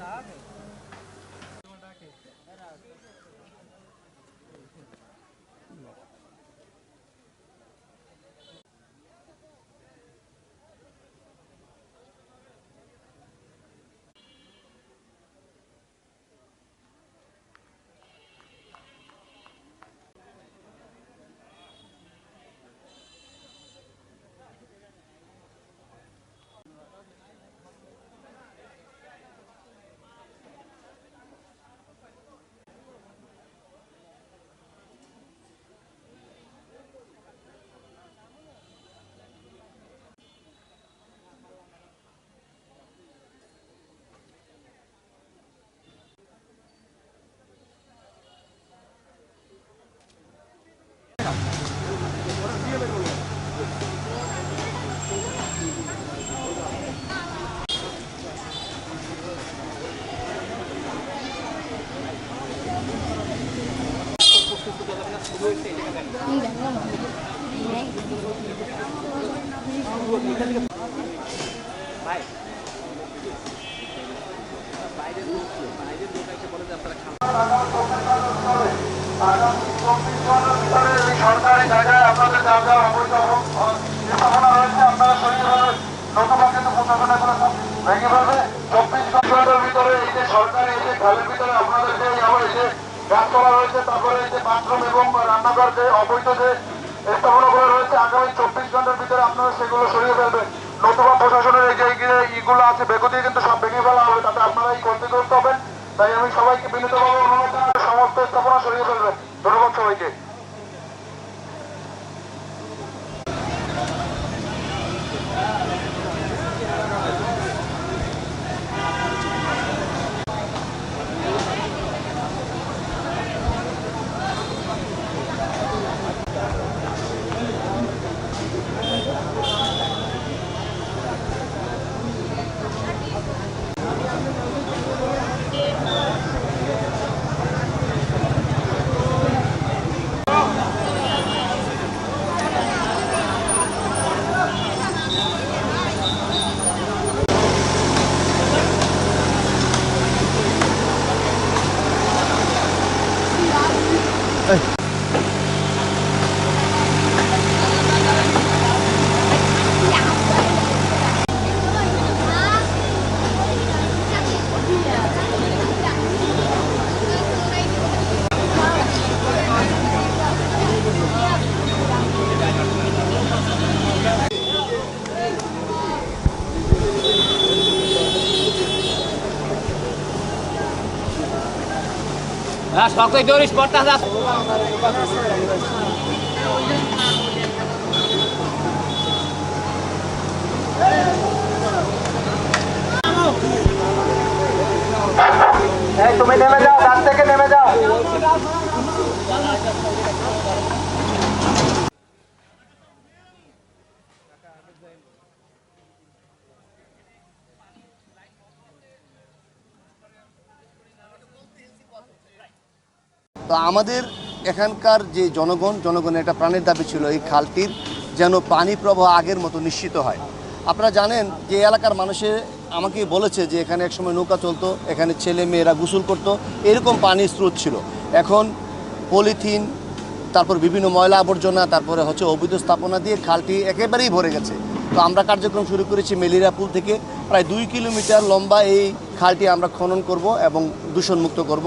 saudável. সরকারি জায়গায় আপনাদের যা যা অবৈধ স্থাপনা রয়েছে চব্বিশ ঘণ্টার ভিতরে এই যে সরকারি এই যে খালের ভিতরে আপনাদেরকে আবার এই যে গাছতলা রয়েছে তারপরে যে বাথরুম এবং রান্নাঘর যে অবৈধ যে স্থাপনাগুলো রয়েছে, আগামী চব্বিশ ঘণ্টার ভিতরে আপনারা সেগুলো সরিয়ে ফেলবেন। নতুবা প্রশাসনের এই যে ইগুলো আছে বেগো দিয়ে কিন্তু সব Hey. হ্যাঁ শক্ত দৌড়িস পড়তে হাস তুমি নেমে যাও ডান থেকে নেমে যাও। তো আমাদের এখানকার যে জনগণ, জনগণের একটা প্রাণের দাবি ছিল এই খালটির, যেন পানি প্রবাহ আগের মতো নিশ্চিত হয়। আপনারা জানেন যে এলাকার মানুষে আমাকে বলেছে যে এখানে একসময় নৌকা চলতো, এখানে ছেলে মেয়েরা গোসল করতো, এরকম পানির স্রোত ছিল। এখন পলিথিন, তারপর বিভিন্ন ময়লা আবর্জনা, তারপরে হচ্ছে অবৈধ স্থাপনা দিয়ে খালটি একেবারেই ভরে গেছে। তো আমরা কার্যক্রম শুরু করেছি মেলেরিয়া পুল থেকে। প্রায় দুই কিলোমিটার লম্বা এই খালটি আমরা খনন করব এবং দূষণমুক্ত করব।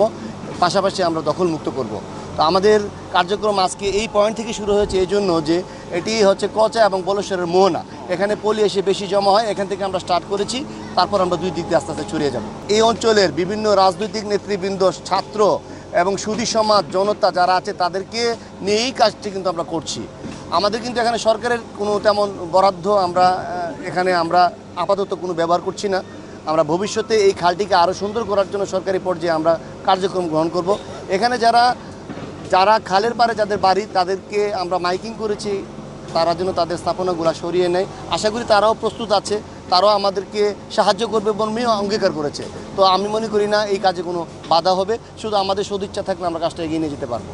পাশাপাশি আমরা দখলমুক্ত করব। তো আমাদের কার্যক্রম আজকে এই পয়েন্ট থেকে শুরু হয়েছে এই জন্য যে এটি হচ্ছে কচা এবং বলেশ্বরের মোহনা। এখানে পলি এসে বেশি জমা হয়, এখান থেকে আমরা স্টার্ট করেছি, তারপর আমরা দুই দিক দিয়ে আস্তে আস্তে ছড়িয়ে যাব। এই অঞ্চলের বিভিন্ন রাজনৈতিক নেতৃবৃন্দ, ছাত্র এবং সুদী সমাজ, জনতা যারা আছে, তাদেরকে নিয়ে এই কাজটি কিন্তু আমরা করছি। আমাদের কিন্তু এখানে সরকারের কোনো তেমন বরাদ্দ আমরা এখানে আমরা আপাতত কোনো ব্যবহার করছি না। আমরা ভবিষ্যতে এই খালটিকে আরও সুন্দর করার জন্য সরকারি পর্যায়ে আমরা কার্যক্রম গ্রহণ করব। এখানে যারা যারা খালের পারে যাদের বাড়ি, তাদেরকে আমরা মাইকিং করেছি। তারা যেন তাদের স্থাপনাগুলো সরিয়ে নেয়। আশা করি তারাও প্রস্তুত আছে। তারাও আমাদেরকে সাহায্য করবে বর্মীয় অঙ্গীকার করেছে। তো আমি মনে করি না এই কাজে কোনো বাধা হবে। শুধু আমাদের সদিচ্ছা থাকলে আমরা কাজটা এগিয়ে নিয়ে যেতে পারব।